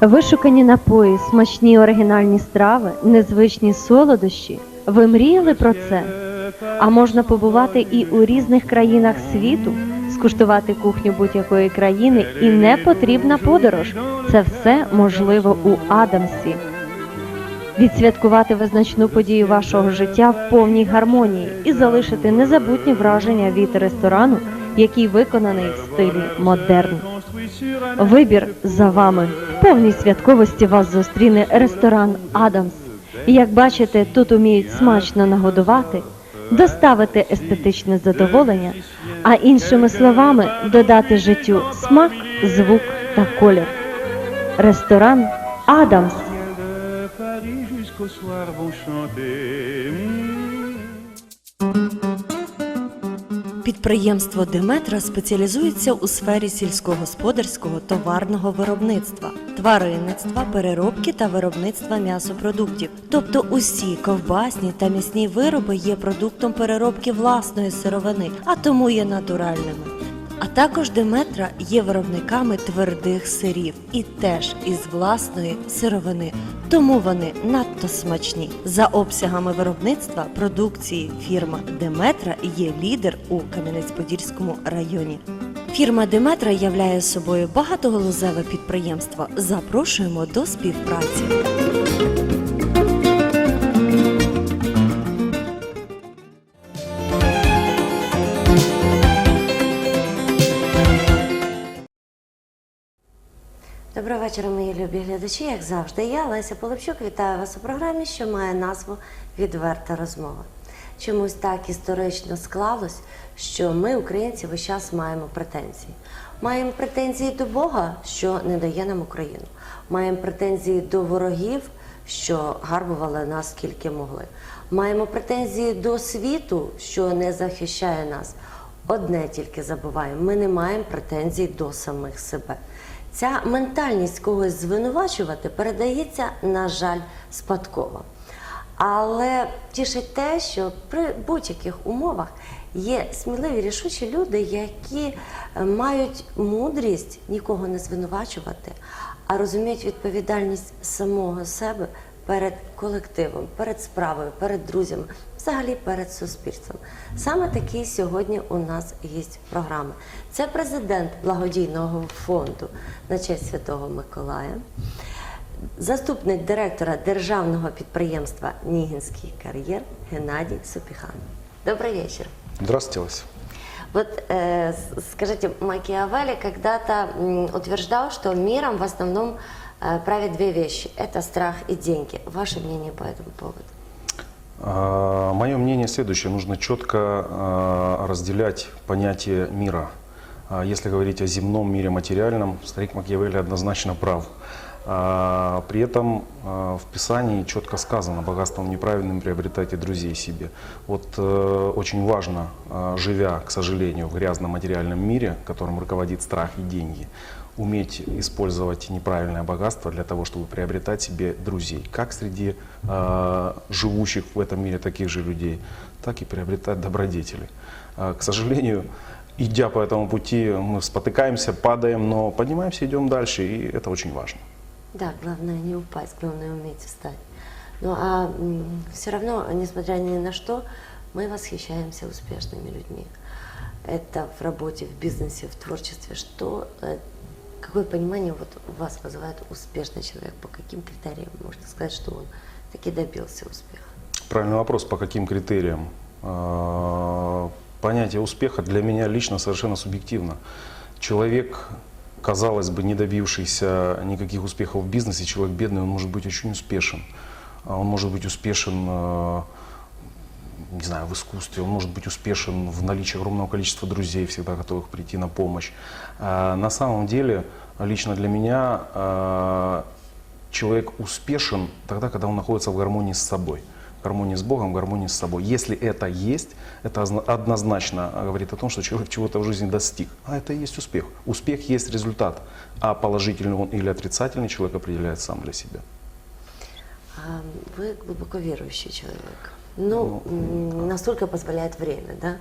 Вишукані напої, смачні оригінальні страви, незвичні солодощі. Ви мріяли про це? А можна побувати і у різних країнах світу, скуштувати кухню будь-якої країни, і не потрібна подорож. Це все можливо у Адамсі. Відсвяткувати визначну подію вашого життя в повній гармонії і залишити незабутні враження від ресторану, який виконаний в стилі модерн. Вибір за вами. В повній святковості вас зустріне ресторан Адамс. Як бачите, тут уміють смачно нагодувати, доставити естетичне задоволення, а іншими словами додати життю смак, звук та колір. Ресторан Адамс. Підприємство Деметра спеціалізується у сфері сільськогосподарського товарного виробництва, тваринництва, переробки та виробництва м'ясопродуктів. Тобто усі ковбасні та м'ясні вироби є продуктом переробки власної сировини, а тому є натуральними. А також Деметра є виробниками твердих сирів і теж із власної сировини, тому вони надто смачні. За обсягами виробництва продукції фірма Деметра є лідер у Кам'янець-Подільському районі. Фірма Деметра являє собою багатоголозеве підприємство. Запрошуємо до співпраці. Доброго вечора, мої любі глядачі. Як завжди, я Леся Полипчук вітаю вас у програмі, що має назву Відверта розмова. Чомусь так історично склалось, що ми, українці, весь час маємо претензії. Маємо претензії до Бога, що не дає нам Україну. Маємо претензії до ворогів, що гарбували нас скільки могли. Маємо претензії до світу, що не захищає нас. Одне тільки забуваємо: ми не маємо претензій до самих себе. Ця ментальність когось звинувачувати передається, на жаль, спадково. Але тішить те, що при будь-яких умовах є сміливі рішучі люди, які е, мають мудрість нікого не звинувачувати, а розуміють відповідальність самого себе перед колективом, перед справою, перед друзями, взагалі перед суспільством. Саме такий сьогодні у нас гість програми. Це президент благодійного фонду на честь Святого Миколая, заступник директора державного підприємства Нігінський кар'єр Геннадій Сопіхан. Добрый вечер. Здравствуйте, Лася. Вот э, с- скажите, Макиавелли когда-то м, утверждал, что миром в основном э, правят две вещи. Это страх и деньги. Ваше мнение по этому поводу? Мое мнение следующее. Нужно четко а, разделять понятие мира. А, Если говорить о земном мире материальном, старик Макиавелли однозначно прав. А, При этом а, в Писании четко сказано, богатством неправильным приобретайте друзей себе. Вот э, очень важно, а, живя, к сожалению, в грязном материальном мире, которым руководит страх и деньги, уметь использовать неправильное богатство для того, чтобы приобретать себе друзей, как среди э, живущих в этом мире таких же людей, так и приобретать добродетели. Э, к сожалению, идя по этому пути, мы спотыкаемся, падаем, но поднимаемся, идем дальше, и это очень важно. Да, главное не упасть, главное уметь встать. Ну а все равно, несмотря ни на что, мы восхищаемся успешными людьми. Это в работе, в бизнесе, в творчестве. Что, э, какое понимание вот вас вызывает успешный человек? По каким критериям можно сказать, что он таки добился успеха? Правильный вопрос, по каким критериям? Э, Понятие успеха для меня лично совершенно субъективно. Человек, казалось бы, не добившийся никаких успехов в бизнесе, человек бедный, он может быть очень успешен. А Он может быть успешен э, не знаю, в искусстве, он может быть успешен в наличии огромного количества друзей, всегда готовых прийти на помощь. А На самом деле, лично для меня, э, человек успешен тогда, когда он находится в гармонии с собой. Гармонии с Богом, гармонии с собой. Если это есть, это озна- однозначно говорит о том, что человек чего-то в жизни достиг. А это и есть успех. Успех есть результат. А положительный он или отрицательный человек определяет сам для себя. А Вы глубоко верующий человек. Ну, м, насколько позволяет время, да?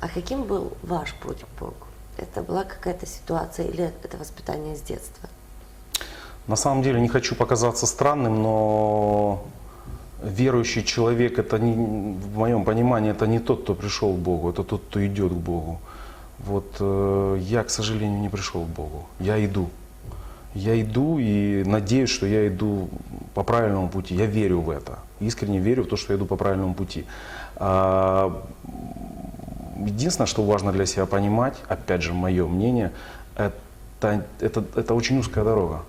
А каким был ваш путь к Богу? Это была какая-то ситуация или это воспитание с детства? На самом деле не хочу показаться странным, но верующий человек, это не, в моем понимании, это не тот, кто пришел к Богу, это тот, кто идет к Богу. Вот э, я, к сожалению, не пришел к Богу. Я иду. Я иду и надеюсь, что я иду по правильному пути. Я верю в это. Искренне верю в то, что я иду по правильному пути. А, Единственное, что важно для себя понимать, опять же, мое мнение, это, это, это очень узкая дорога.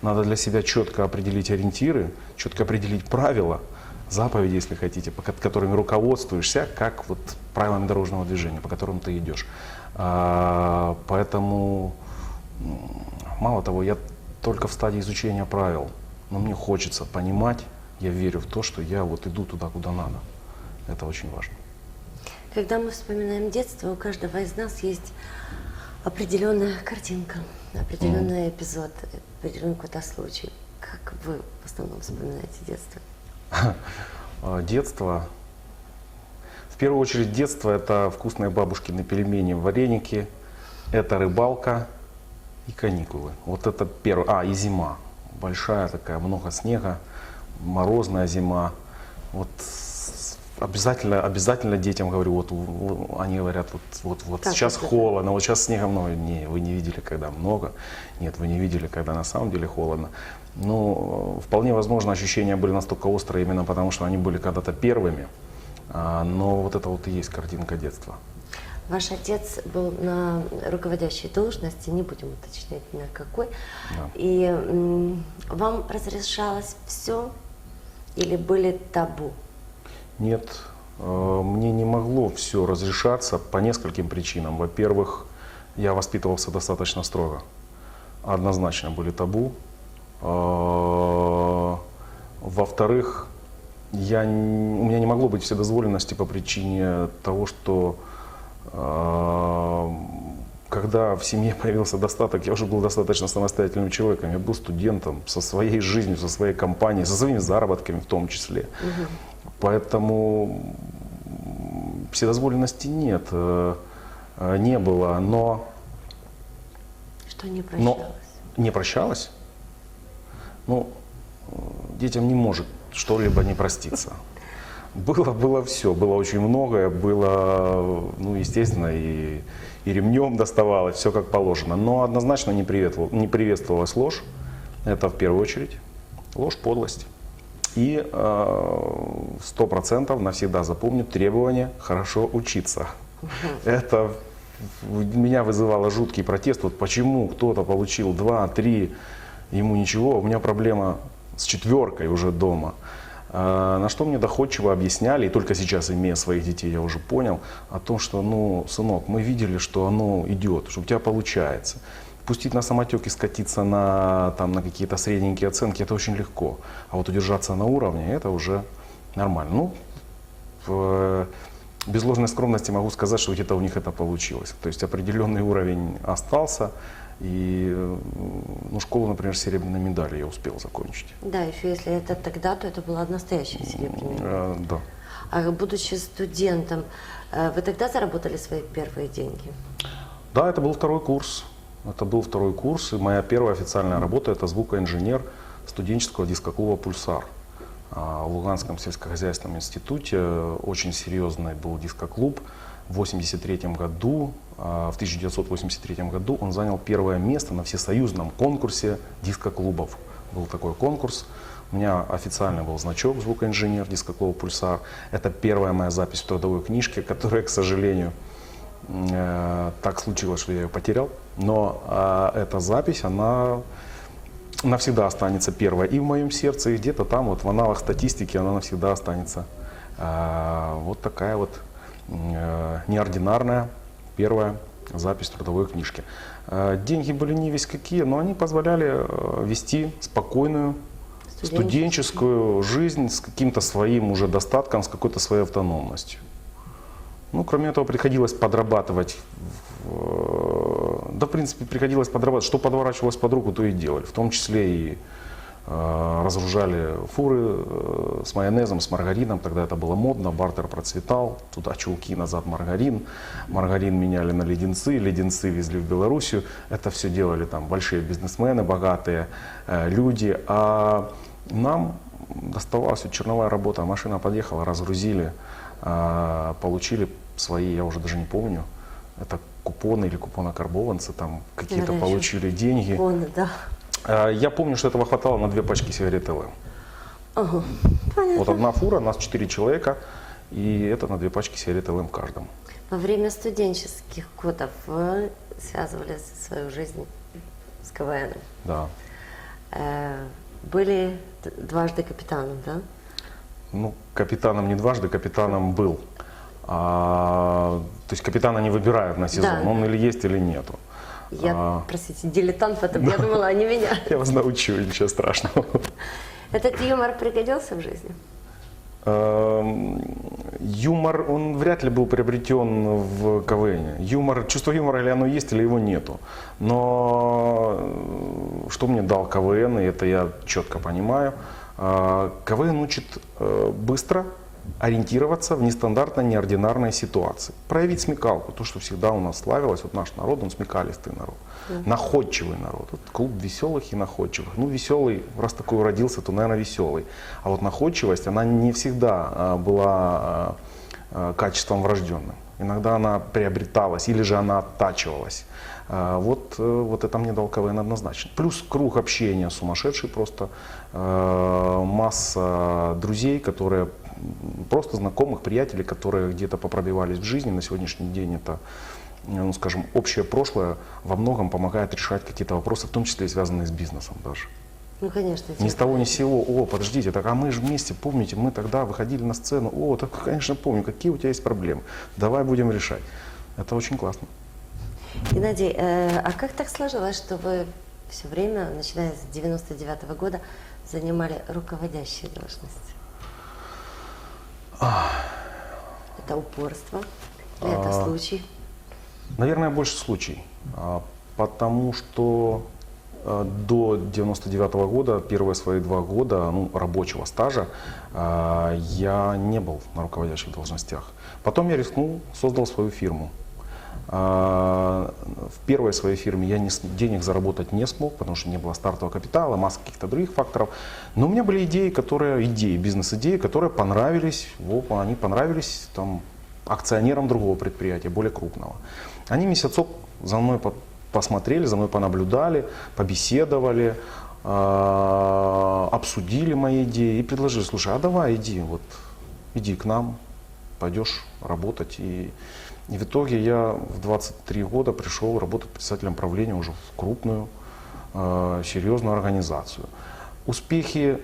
Надо для себя четко определить ориентиры, четко определить правила, заповеди, если хотите, по ко- которыми руководствуешься, как вот правилами дорожного движения, по которым ты идешь. А, поэтому, мало того, я только в стадии изучения правил, но мне хочется понимать, я верю в то, что я вот иду туда, куда надо. Это очень важно. Когда мы вспоминаем детство, у каждого из нас есть определенная картинка, определенный эпизод, определенный какой-то случай. Как вы в основном вспоминаете детство? А, Детство. В первую очередь детство это вкусные бабушкины пельмени, вареники, это рыбалка и каникулы. Вот это первое. А, и зима. Большая такая, много снега, морозная зима. Вот обязательно, обязательно детям говорю, вот они говорят, вот, вот, вот Как сейчас это? холодно, вот сейчас снега много. Не, вы не видели, когда много. Нет, вы не видели, когда на самом деле холодно. Ну, вполне возможно, ощущения были настолько острые именно потому, что они были когда-то первыми. А, Но вот это вот и есть картинка детства. Ваш отец был на руководящей должности, не будем уточнять на какой. Да. И вам разрешалось все или были табу? Нет, э, мне не могло все разрешаться по нескольким причинам. Во-первых, я воспитывался достаточно строго. Однозначно были табу. Э, Во-вторых, я, у меня не могло быть вседозволенности по причине того, что э, когда в семье появился достаток, я уже был достаточно самостоятельным человеком. Я был студентом со своей жизнью, со своей компанией, со своими заработками в том числе. Поэтому м, вседозволенности нет, э, э, не было, но Что не но прощалось? не прощалась. Ну, э, детям не может что-либо не проститься. Было, было все, было очень многое, было, ну, естественно, и, и ремнем доставалось, все как положено. Но однозначно не, приветствовал- не приветствовалась ложь, это в первую очередь, ложь, подлость. И э, сто процентов навсегда запомню требование хорошо учиться. Это меня вызывало жуткий протест. Вот почему кто-то получил 2, 3, ему ничего, у меня проблема с четверкой уже дома. А, На что мне доходчиво объясняли, и только сейчас, имея своих детей, я уже понял, о том, что, ну, сынок, мы видели, что оно идет, что у тебя получается. Пустить на самотек и скатиться на, там, на какие-то средненькие оценки, это очень легко. А вот удержаться на уровне, это уже нормально. Ну, в- без ложной скромности могу сказать, что где-то у них это получилось. То есть определенный уровень остался, и э, ну, школу, например, серебряной медалью я успел закончить. Да, еще если это тогда, то это была настоящая серебряная. Э, да. А будучи студентом, э, вы тогда заработали свои первые деньги? Да, это был второй курс. Это был второй курс, и моя первая официальная работа – это звукоинженер студенческого дискоклуба «Пульсар». А, В Луганском сельскохозяйственном институте очень серьезный был дискоклуб. В 1983 году, а, в 1983 году он занял первое место на всесоюзном конкурсе дискоклубов. Был такой конкурс. У меня официально был значок звукоинженер дискоклуба «Пульсар». Это первая моя запись в трудовой книжке, которая, к сожалению, Э, так случилось, что я ее потерял. Но а, эта запись, она навсегда останется первой и в моем сердце, и где-то там, вот в аналах статистики, она навсегда останется. А, вот такая вот неординарная первая запись трудовой книжки. Э, деньги были не весь какие, но они позволяли э, вести спокойную Студенческую. жизнь с каким-то своим уже достатком, с какой-то своей автономностью. Ну, кроме этого, приходилось подрабатывать. Да, в принципе, приходилось подрабатывать. Что подворачивалось под руку, то и делали. В том числе и э, разгружали фуры э, с майонезом, с маргарином. Тогда это было модно, бартер процветал. Туда чулки, назад маргарин. Маргарин меняли на леденцы, леденцы везли в Белоруссию. Это все делали там большие бизнесмены, богатые э, люди. А нам доставалась черновая работа. Машина подъехала, разгрузили, э, получили свои, я уже даже не помню, это купоны или купонокарбованцы, там какие-то получили деньги. Вон, да. А, Я помню, что этого хватало на две пачки сигарет ЛМ. Ага. Вот одна фура, нас четыре человека, и это на две пачки сигарет ЛМ каждому. Во время студенческих годов вы связывали свою жизнь с КВН. Да. Э, Были дважды капитаном, да? Ну, капитаном не дважды, капитаном был. А, то есть капитана не выбирают на сезон, Да. он или есть, или нету. Я, А. простите, дилетант, поэтому я думала, они меня. Я вас научу, ничего страшного. Этот юмор пригодился в жизни? Эм, Юмор, он вряд ли был приобретен в КВН. Юмор, чувство юмора или оно есть, или его нету. Но э, что мне дал КВН, и это я четко понимаю, э, КВН учит э, быстро ориентироваться в нестандартной, неординарной ситуации. Проявить смекалку, то, что всегда у нас славилось, вот наш народ, он смекалистый народ, находчивый народ. Вот клуб веселых и находчивых. Ну, веселый, раз такой родился, то, наверное, веселый. А вот находчивость, она не всегда а, была а, а, качеством врожденным. Иногда она приобреталась или же она оттачивалась. Вот, э, вот это мне дал КВН однозначно. Плюс круг общения сумасшедший просто. Масса друзей, которые просто знакомых, приятелей, которые где-то попробивались в жизни. На сегодняшний день это, ну, скажем, общее прошлое во многом помогает решать какие-то вопросы, в том числе и связанные с бизнесом даже. Ну, конечно. Ни с того ни с сего, о, подождите, так а мы же вместе, помните, мы тогда выходили на сцену, о, так, конечно, помню, какие у тебя есть проблемы, давай будем решать. Это очень классно. Геннадий, э, а как так сложилось, что вы все время, начиная с 99 года, занимали руководящие должности? Это упорство, или это А. случай? Наверное, больше случай, А, потому что а, до 99 года, первые свои два года ну, рабочего стажа, а, я не был на руководящих должностях. Потом я рискнул, создал свою фирму. А, В первой своей фирме я денег заработать не смог, потому что не было стартового капитала, масса каких-то других факторов. Но у меня были идеи, которые, идеи, бизнес-идеи, которые понравились, во, они понравились там, акционерам другого предприятия, более крупного. Они месяцок за мной по- посмотрели, за мной понаблюдали, побеседовали, а, обсудили мои идеи и предложили, слушай, а давай иди, вот, иди к нам, пойдешь работать. И, и в итоге я в 23 года пришел работать председателем правления уже в крупную, э, серьезную организацию. Успехи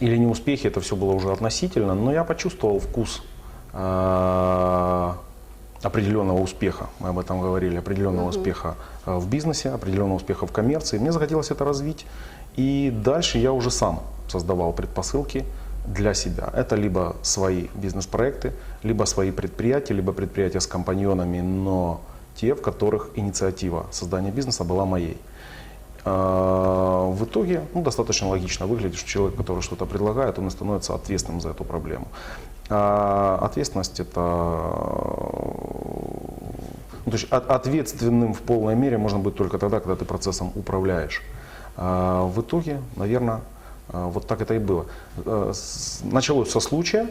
или не успехи, это все было уже относительно, но я почувствовал вкус э, определенного успеха, мы об этом говорили, определенного успеха э, в бизнесе, определенного успеха в коммерции. Мне захотелось это развить, и дальше я уже сам создавал предпосылки для себя. Это либо свои бизнес-проекты, либо свои предприятия, либо предприятия с компаньонами, но те, в которых инициатива создания бизнеса была моей. А, В итоге ну, достаточно логично выглядит, что человек, который что-то предлагает, он и становится ответственным за эту проблему. А ответственность это ну, то есть от- ответственным в полной мере можно быть только тогда, когда ты процессом управляешь. А в итоге, наверное, вот так это и было. Э, Началось со случая,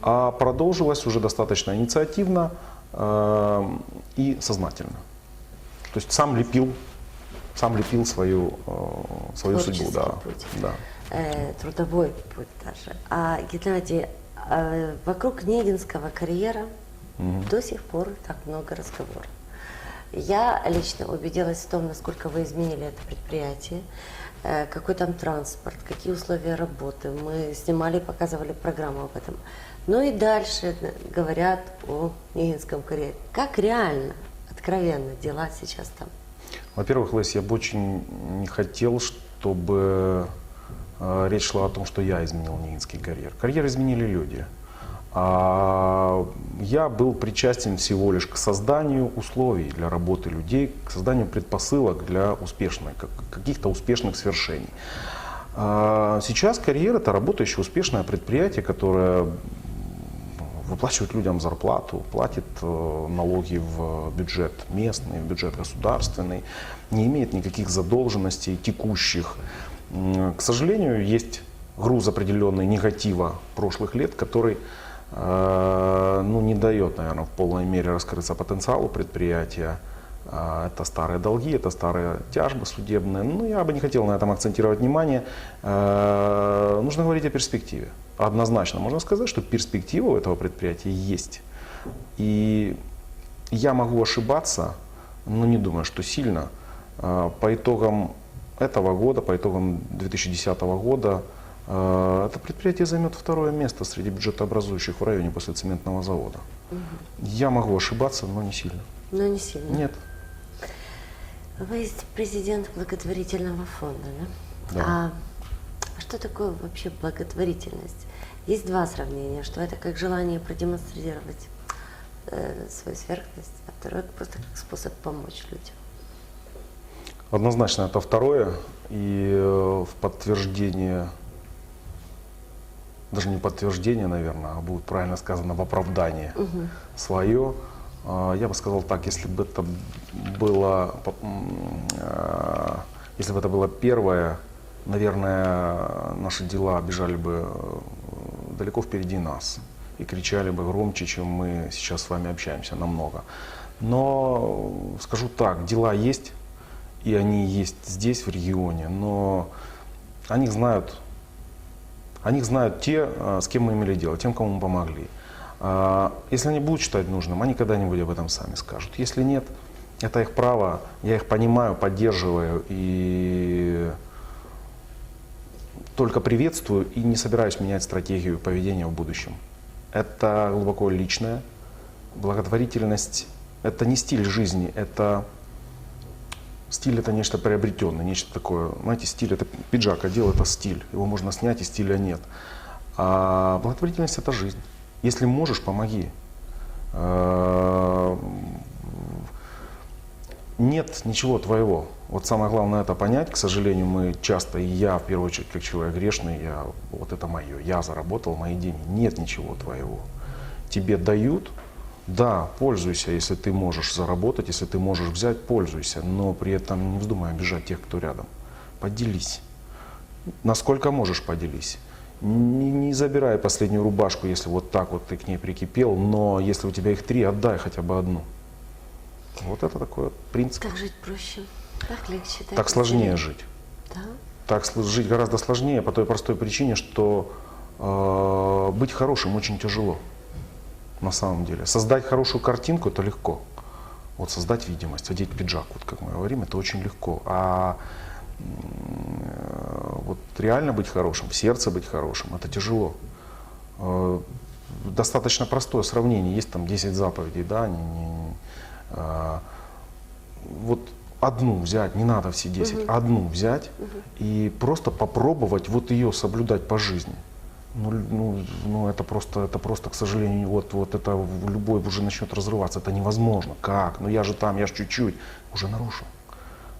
а продолжилось уже достаточно инициативно э, и сознательно. То есть сам лепил, сам лепил свою, э, свою судьбу. Да, путь. да. Э, трудовой путь даже. А, Геннадий, э, вокруг Негинского карьера до сих пор так много разговоров. Я лично убедилась в том, насколько вы изменили это предприятие, какой там транспорт, какие условия работы. Мы снимали и показывали программу об этом. Ну и дальше э, говорят о Негинском карьере. Как реально, откровенно дела сейчас там? Во-первых, Лес, я бы очень не хотел, чтобы э, речь шла о том, что я изменил Нигинский карьер. Карьер изменили люди. А я был причастен всего лишь к созданию условий для работы людей, к созданию предпосылок для успешной, как- каких-то успешных свершений. А Сейчас карьера – это работающее успешное предприятие, которое выплачивает людям зарплату, платит э, налоги в бюджет местный, в бюджет государственный, не имеет никаких задолженностей текущих. К сожалению, есть груз определенный негатива прошлых лет, который ну, не дает, наверное, в полной мере раскрыться потенциалу предприятия. А, Это старые долги, это старые тяжбы судебные. Ну, я бы не хотел на этом акцентировать внимание. Э, Нужно говорить о перспективе. Однозначно можно сказать, что перспектива у этого предприятия есть. И я могу ошибаться, но не думаю, что сильно. Э, По итогам этого года, по итогам 2010 года, э, это предприятие займет второе место среди бюджетообразующих в районе после цементного завода. Я могу ошибаться, но не сильно. Но не сильно. Нет. Вы президент благотворительного фонда, да? Да. А что такое вообще благотворительность? Есть два сравнения, что это как желание продемонстрировать э, свою сверхность, а второе просто как способ помочь людям. Однозначно это второе. И э, в подтверждение, даже не подтверждение, наверное, а будет правильно сказано в оправдание свое, э, я бы сказал так, если бы это было, э, если бы это было первое, наверное, наши дела бежали бы э, далеко впереди нас и кричали бы громче, чем мы сейчас с вами общаемся, намного. Но скажу так, дела есть, и они есть здесь, в регионе, но о них знают, о них знают те, э, с кем мы имели дело, тем, кому мы помогли. А, Если они будут считать нужным, они когда-нибудь об этом сами скажут. Если нет, это их право, я их понимаю, поддерживаю и только приветствую и не собираюсь менять стратегию поведения в будущем. Это глубоко личное. Благотворительность – это не стиль жизни, это Стиль это нечто приобретенное, нечто такое. Знаете, стиль это пиджак одел, это стиль. Его можно снять, и стиля нет. А благотворительность это жизнь. Если можешь, помоги. А, Нет ничего твоего. Вот самое главное это понять. К сожалению, мы часто, и я в первую очередь, как человек грешный, я, вот это мое. Я заработал мои деньги. Нет ничего твоего. Тебе дают, да, пользуйся, если ты можешь заработать, если ты можешь взять, пользуйся, но при этом не вздумай обижать тех, кто рядом. Поделись. Насколько можешь, поделись. Не, не забирай последнюю рубашку, если вот так вот ты к ней прикипел, но если у тебя их три, отдай хотя бы одну. Вот это такой принцип. Так жить проще, так легче. Так сложнее жить. Да? Так жить гораздо сложнее по той простой причине, что э, быть хорошим очень тяжело. На самом деле. Создать хорошую картинку это легко. Вот создать видимость, одеть пиджак, вот как мы говорим, это очень легко. А э, вот реально быть хорошим, в сердце быть хорошим, это тяжело. Э, Достаточно простое сравнение. Есть там 10 заповедей, да, не- не- а, вот одну взять, не надо все 10, одну взять и просто попробовать вот ее соблюдать по жизни. Ну, ну, ну, это просто, это просто, к сожалению, вот, вот это любой уже начнет разрываться. Это невозможно. Как? Ну я же там, я же чуть-чуть. Уже нарушил.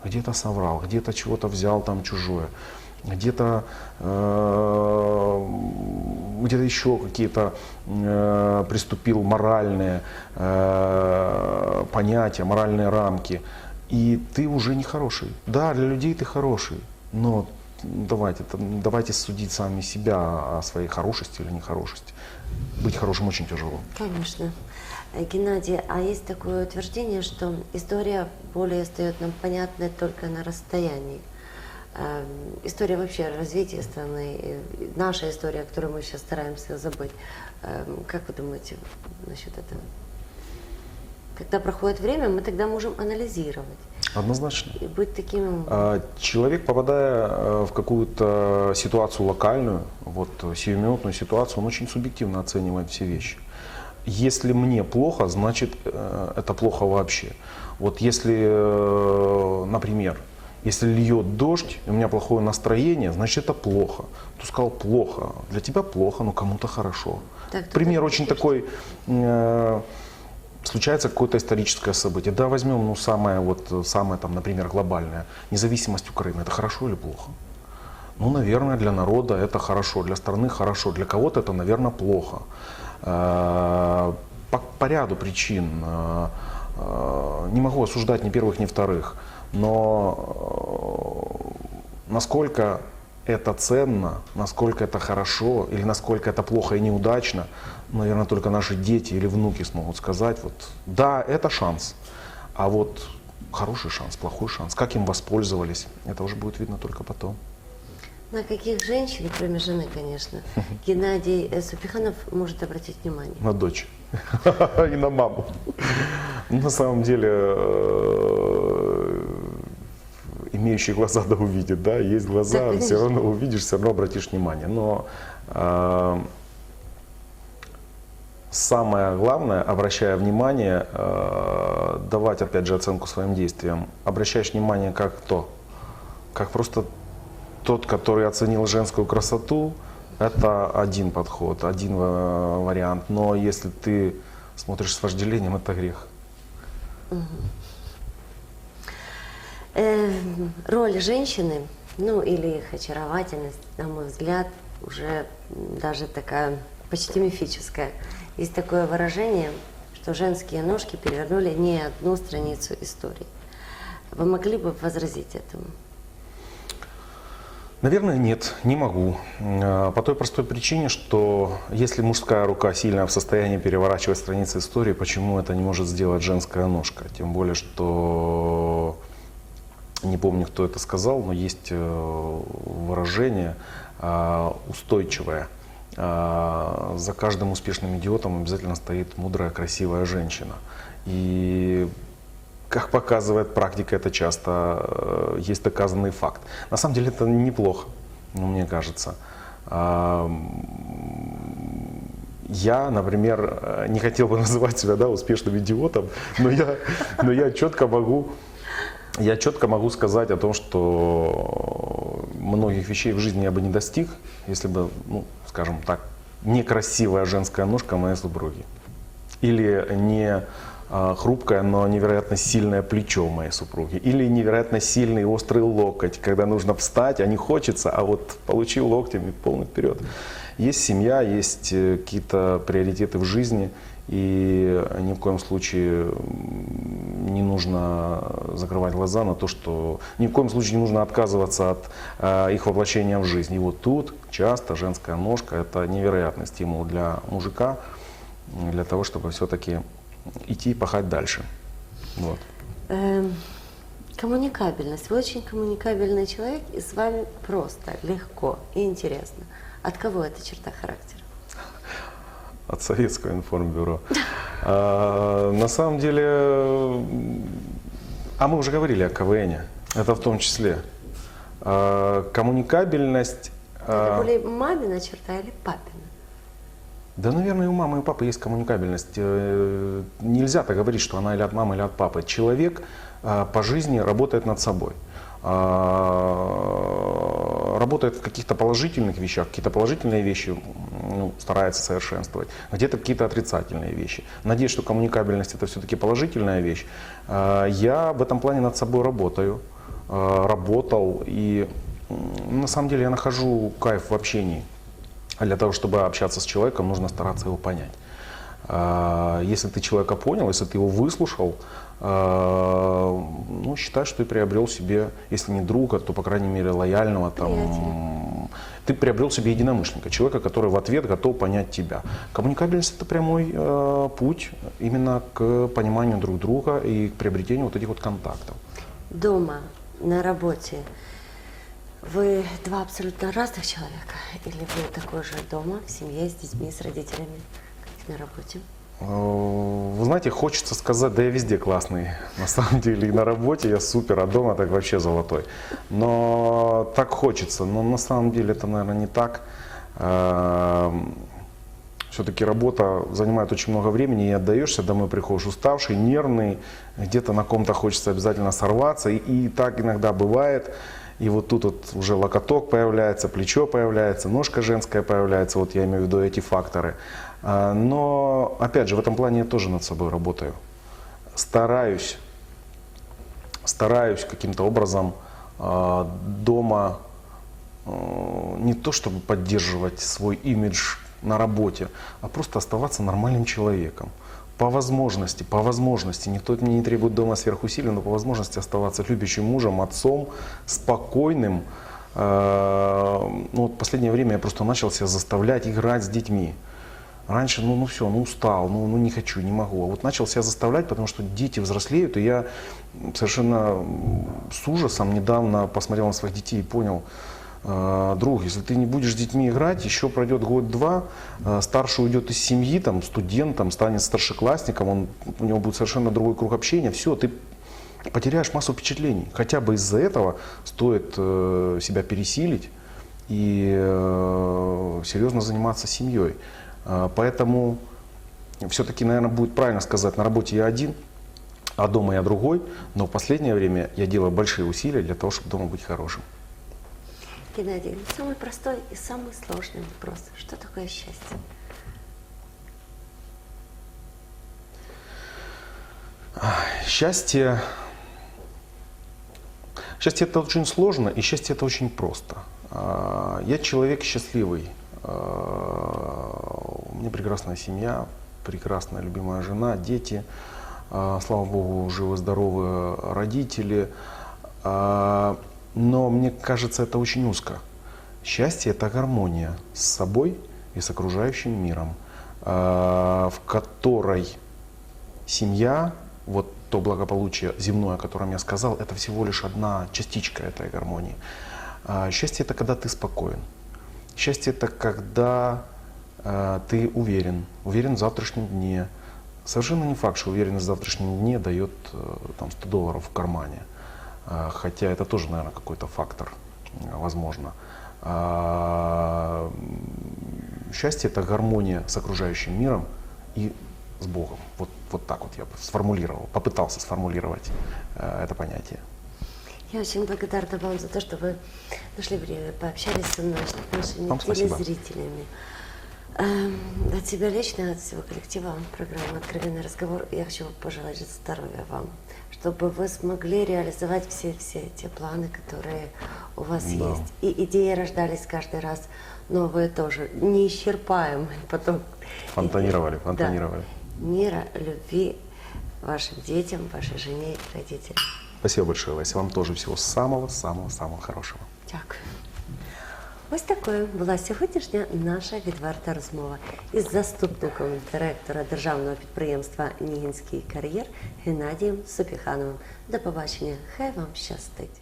Где-то соврал, где-то чего-то взял там чужое, где-то э, где-то еще какие-то э, приступил моральные э, понятия, моральные рамки. И ты уже не хороший. Да, для людей ты хороший, но давайте, давайте судить сами себя о своей хорошести или нехорошести. Быть хорошим очень тяжело. Конечно. Э, Геннадий, а есть такое утверждение, что история более стает нам понятной только на расстоянии. Эм, История вообще развития страны, э, наша история, которую мы сейчас стараемся забыть. Эм, Как вы думаете насчет этого? Когда проходит время, мы тогда можем анализировать Однозначно. и быть таким... А, Человек, попадая э, в какую-то ситуацию локальную, вот э, сиюминутную ситуацию, он очень субъективно оценивает все вещи. Если мне плохо, значит э, это плохо вообще. Вот если, например, если льет дождь, и у меня плохое настроение, значит это плохо. Ты сказал плохо. Для тебя плохо, но кому-то хорошо. Так, Пример очень так. такой. э, случается какое-то историческое событие. Да, возьмем, ну, самое, вот, самое, там, например, глобальное. Независимость Украины. Это хорошо или плохо? Ну, наверное, для народа это хорошо, для страны хорошо, для кого-то это, наверное, плохо. Э, По, по ряду причин. Э, э, Не могу осуждать ни первых, ни вторых. Но насколько это ценно, насколько это хорошо или насколько это плохо и неудачно, наверное, только наши дети или внуки смогут сказать. Вот, да, это шанс, а вот хороший шанс, плохой шанс, как им воспользовались, это уже будет видно только потом. На каких женщин, кроме жены, конечно, Геннадий э, Супиханов может обратить внимание? На дочь и на маму. На самом деле, э, имеющий глаза да увидит, да, есть глаза, все равно увидишь, все равно обратишь внимание. Но э, самое главное, обращая внимание, э, давать, опять же, оценку своим действиям. Обращаешь внимание как кто? Как просто тот, который оценил женскую красоту, это один подход, один э, вариант. Но если ты смотришь с вожделением, это грех. Э, роль женщины, ну или их очаровательность, на мой взгляд, уже даже такая почти мифическая. Есть такое выражение, что женские ножки перевернули не одну страницу истории. Вы могли бы возразить этому? Наверное, нет, не могу. Э, По той простой причине, что если мужская рука сильно в состоянии переворачивать страницы истории, почему это не может сделать женская ножка? Тем более, что не помню, кто это сказал, но есть э, выражение э, устойчивое. Э, За каждым успешным идиотом обязательно стоит мудрая, красивая женщина. И как показывает практика, это часто э, есть доказанный факт. На самом деле это неплохо, ну, мне кажется. А, Я, например, э, не хотел бы называть себя да, успешным идиотом, но я, но я четко могу я четко могу сказать о том, что многих вещей в жизни я бы не достиг, если бы, ну, скажем так, некрасивая женская ножка моей супруги. Или не а, хрупкое, но невероятно сильное плечо моей супруги. Или невероятно сильный острый локоть, когда нужно встать, а не хочется, а вот получил локтем и полный вперед. Есть семья, есть э, какие-то приоритеты в жизни, и ни в коем случае не нужно закрывать глаза на то, что ни в коем случае не нужно отказываться от э, их воплощения в жизнь. И вот тут часто женская ножка – это невероятный стимул для мужика, для того, чтобы все-таки идти и пахать дальше. Вот. Эм, коммуникабельность. Вы очень коммуникабельный человек, и с вами просто, легко и интересно. От кого эта черта характера? От советского информбюро. А, на самом деле, а мы уже говорили о КВН, это в том числе. А, коммуникабельность. Это а, более мамина черта или папина? Да, наверное, у мамы и у папы есть коммуникабельность. Э, Нельзя так говорить, что она или от мамы, или от папы. Человек а, по жизни работает над собой. А, Работает в каких-то положительных вещах, какие-то положительные вещи ну, старается совершенствовать, где-то какие-то отрицательные вещи. Надеюсь, что коммуникабельность это все-таки положительная вещь. А, Я в этом плане над собой работаю, а, работал, и на самом деле я нахожу кайф в общении. А для того, чтобы общаться с человеком, нужно стараться его понять. А, Если ты человека понял, если ты его выслушал, ну, считай, что ты приобрел себе, если не друга, то, по крайней мере, лояльного, там, ты приобрел себе единомышленника, человека, который в ответ готов понять тебя. Коммуникабельность – это прямой э, путь именно к пониманию друг друга и к приобретению вот этих вот контактов. Дома, на работе. Вы два абсолютно разных человека? Или вы такой же дома, в семье, с детьми, с родителями, как на работе? Вы знаете, хочется сказать, да я везде классный. На самом деле и на работе я супер, а дома так вообще золотой. Но так хочется. Но на самом деле это, наверное, не так. Все-таки работа занимает очень много времени, и отдаешься, домой приходишь уставший, нервный, где-то на ком-то хочется обязательно сорваться, и, и так иногда бывает. И вот тут вот уже локоток появляется, плечо появляется, ножка женская появляется, вот я имею в виду эти факторы. А, Но, опять же, в этом плане я тоже над собой работаю. Стараюсь, стараюсь каким-то образом а, дома э, не то чтобы поддерживать свой имидж на работе, а просто оставаться нормальным человеком. По возможности, по возможности, никто меня не требует дома сверхусилий, но по возможности оставаться любящим мужем, отцом, спокойным. Э, Ну, вот последнее время я просто начал себя заставлять играть с детьми. Раньше, ну, ну все, ну устал, ну, ну не хочу, не могу. А вот начал себя заставлять, потому что дети взрослеют, и я совершенно с ужасом недавно посмотрел на своих детей и понял, э, друг, если ты не будешь с детьми играть, еще пройдет год-два, э, старший уйдет из семьи, там, студентом, станет старшеклассником, он, у него будет совершенно другой круг общения, все, ты потеряешь массу впечатлений. Хотя бы из-за этого стоит э, себя пересилить и серьезно заниматься семьей. Э, поэтому все-таки, наверное, будет правильно сказать, на работе я один, а дома я другой, но в последнее время я делаю большие усилия для того, чтобы дома быть хорошим. Геннадий, самый простой и самый сложный вопрос. Что такое счастье? Счастье... Счастье это очень сложно, и счастье это очень просто. А, Я человек счастливый. А, У меня прекрасная семья, прекрасная любимая жена, дети. А, Слава Богу, живы-здоровы родители. А, Но мне кажется, это очень узко. Счастье это гармония с собой и с окружающим миром, в которой семья, вот то благополучие земное, о котором я сказал, это всего лишь одна частичка этой гармонии. Счастье это когда ты спокоен. Счастье это когда э, ты уверен, уверен в завтрашнем дне. Совершенно не факт, что уверенность в завтрашнем дне дает э, там, 100 долларов в кармане. А, Хотя это тоже, наверное, какой-то фактор, э, возможно. М, Счастье это гармония с окружающим миром и с Богом. Вот, вот так вот я сформулировал, попытался сформулировать э, это понятие. Я очень благодарна вам за то, что вы нашли время, пообщались со мной, с нашими Вам спасибо. телезрителями. Эм, От себя лично, от всего коллектива программы «Откровенный разговор» я хочу пожелать здоровья вам, чтобы вы смогли реализовать все-все те планы, которые у вас Да. есть. И идеи рождались каждый раз новые тоже, неисчерпаемый потом. Фонтанировали, фонтанировали. Да. Мира, любви вашим детям, вашей жене и родителям. Спасибо большое, Вася. Вам тоже всего самого-самого-самого хорошего. Дякую. Ось такою була сьогоднішня наша відверта розмова із заступником директора державного підприємства Нігінський кар'єр Геннадієм Сопіхановим. До побачення. Хай вам щастить.